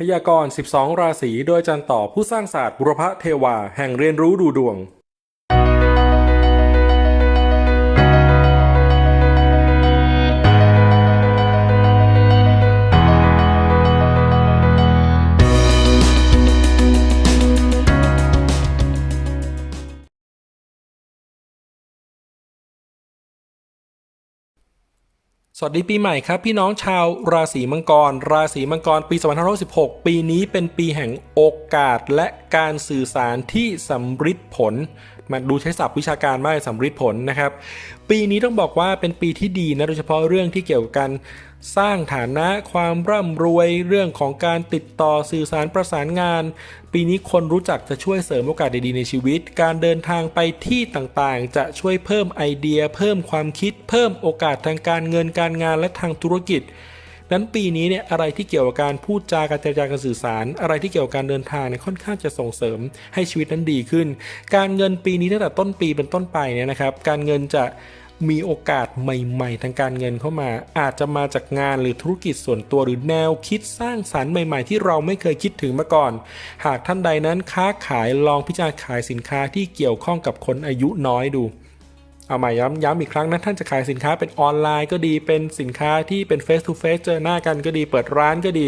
พยากรณ์ 12 ราศี โดยจันต่อผู้สร้างศาสตร์บุรพเทวา แห่งเรียนรู้ดูดวง สวัสดีปีใหม่ครับ พี่น้องชาวราศีมังกร ราศีมังกรปี2516ปีนี้เป็นปีแห่งโอกาสและการสื่อสารที่สำฤทธิ์ผลมาดูใช้ศัพท์วิชาการมากสำฤทธิ์ผลนะครับ ปีนี้ต้องบอกว่าเป็นปีที่ดีนะโดยเฉพาะเรื่องที่เกี่ยวกับการ สร้างฐานะความร่ำรวยเรื่องของการติดต่อสื่อสารประสานงาน ปีนี้คนรู้จักจะช่วยเสริมโอกาสดีๆในชีวิต การเดินทางไปที่ต่างๆ จะช่วยเพิ่มไอเดีย เพิ่มความคิด เพิ่มโอกาสทางการเงินการงานและทางธุรกิจนั้นปีนี้เนี่ยอะไรที่เกี่ยวกับการพูดจาการเจรจาการสื่อสาร อะไรที่เกี่ยวกับการเดินทางเนี่ยค่อนข้างจะส่งเสริมให้ชีวิตนั้นดีขึ้น การเงินปีนี้ตั้งแต่ต้นปีเป็นต้นไปเนี่ยนะครับ การเงินจะ มีโอกาสใหม่ ๆ ทางการเงินเข้ามา อาจจะมาจากงานหรือธุรกิจส่วนตัวหรือแนวคิดสร้างสรรค์ใหม่ ๆ ที่เราไม่เคยคิดถึงมาก่อน หากท่านใดนั้นค้าขายลองพิจารณาขายสินค้าที่เกี่ยวข้องกับคนอายุน้อยดูเอาใหม่ย้ำย้ำอีกครั้งนะท่านจะขายสินค้าเป็นออนไลน์ก็ดีเป็นสินค้าที่เป็น face to face เจอหน้ากันก็ดี เปิดร้านก็ดี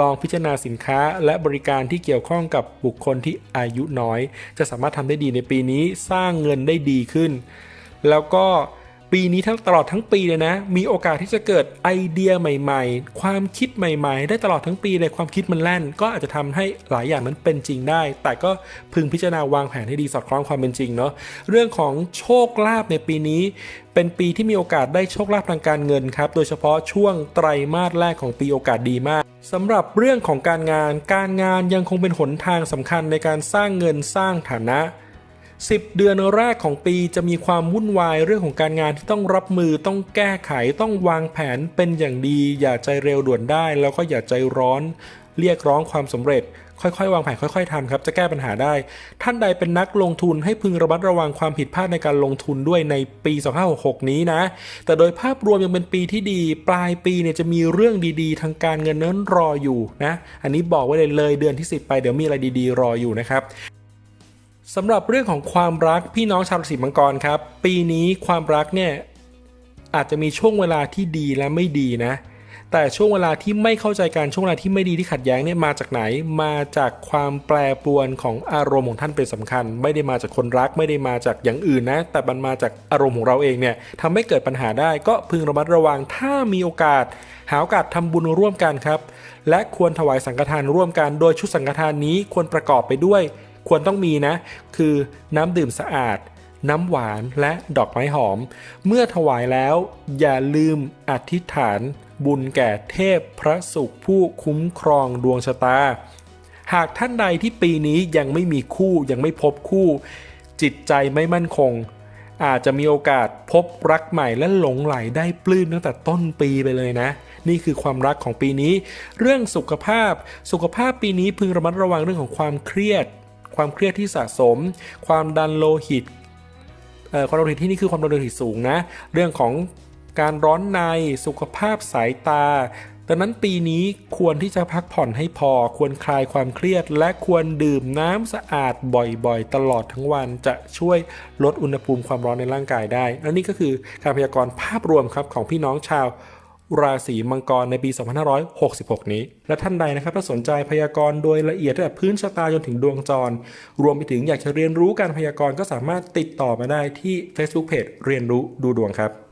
ลองพิจารณาสินค้าและบริการที่เกี่ยวข้องกับบุคคลที่อายุน้อย จะสามารถทำได้ดีในปีนี้สร้างเงินได้ดีขึ้น แล้วก็ ปีนี้ทั้งตลอดทั้งปีเลยนะ มีโอกาสที่จะเกิดไอเดียใหม่ ๆ ความคิดใหม่ ๆ ได้ตลอดทั้งปีเลยความคิดมันแล่น ก็อาจจะทำให้หลายอย่างนั้นเป็นจริงได้ แต่ก็พึงพิจารณาวางแผนให้ดีสอดคล้องความเป็นจริงเนาะเรื่องของโชคลาภในปีนี้ เป็นปีที่มีโอกาสได้โชคลาภทางการเงินครับโดยเฉพาะช่วงไตรมาสแรกของปีโอกาสดีมากสำหรับเรื่องของการงาน การงานยังคงเป็นหนทางสำคัญในการสร้างเงินสร้างฐานะ 10 เดือนแรกของปีจะมีความวุ่นวายเรื่องของการงานที่ต้องรับมือต้องแก้ไขต้องวางแผนเป็นอย่างดี อย่าใจเร็วด่วนได้ แล้วก็อย่าใจร้อน เรียกร้องความสำเร็จ ค่อยๆ วางแผนค่อย ๆทำครับ จะแก้ปัญหาได้ ท่านใดเป็นนักลงทุนให้พึงระมัดระวังความผิดพลาดในการลงทุนด้วยในปี 2566 นี้นะ แต่โดยภาพรวมยังเป็นปีที่ดี ปลายปีเนี่ยจะมีเรื่องดีๆ ทางการเงินนั้นรออยู่นะ อันนี้บอกไว้เลยเลยเดือนที่ 10 ไปเดี๋ยวมีอะไรดี ๆ รออยู่นะครับ สำหรับเรื่องของความรักพี่น้องชาวราศีมังกรครับ ปีนี้ความรักเนี่ยอาจจะมีช่วงเวลาที่ดีและไม่ดีนะ แต่ช่วงเวลาที่ไม่เข้าใจกันช่วงเวลาที่ไม่ดีที่ขัดแย้งเนี่ยมาจากไหนมาจากความแปรปรวนของอารมณ์ของท่านเป็นสำคัญ ไม่ได้มาจากคนรักไม่ได้มาจากอย่างอื่นนะ แต่มันมาจากอารมณ์ของเราเองเนี่ยทำให้เกิดปัญหาได้ก็พึงระมัดระวังถ้ามีโอกาส หาโอกาสทำบุญร่วมกันครับ และควรถวายสังฆทานร่วมกัน โดยชุดสังฆทานนี้ควรประกอบไปด้วย ควรต้องมีนะ คือน้ำดื่มสะอาด น้ำหวานและดอกไม้หอม เมื่อถวายแล้วอย่าลืมอธิษฐานบุญแก่เทพพระสุขผู้คุ้มครองดวงชะตา หากท่านใดที่ปีนี้ยังไม่มีคู่ยังไม่พบคู่ จิตใจไม่มั่นคง อาจจะมีโอกาสพบรักใหม่และหลงไหลได้ปลื้มตั้งแต่ต้นปีไปเลยนะ นี่คือความรักของปีนี้ เรื่องสุขภาพ สุขภาพปีนี้พึงระมัดระวังเรื่องของความเครียด ความเครียดที่สะสม ความดันโลหิตความดันโลหิตที่นี่คือความดันโลหิตสูงนะ เรื่องของการร้อนในสุขภาพสายตา ดังนั้นปีนี้ควรที่จะพักผ่อนให้พอ ควรคลายความเครียด และควรดื่มน้ำสะอาดบ่อยๆ ตลอดทั้งวันจะช่วยลดอุณหภูมิความร้อนในร่างกายได้ และนี่ก็คือการพยากรณ์ภาพรวมครับของพี่น้องชาว ราศีมังกรในปี 2566 นี้ และท่านใดนะครับถ้าสนใจพยากรณ์โดยละเอียดตั้งแต่พื้นชะตาจนถึงดวงจร รวมไปถึงอยากจะเรียนรู้การพยากรณ์ก็สามารถติดต่อมาได้ที่ Facebook Page เรียนรู้ดูดวงครับ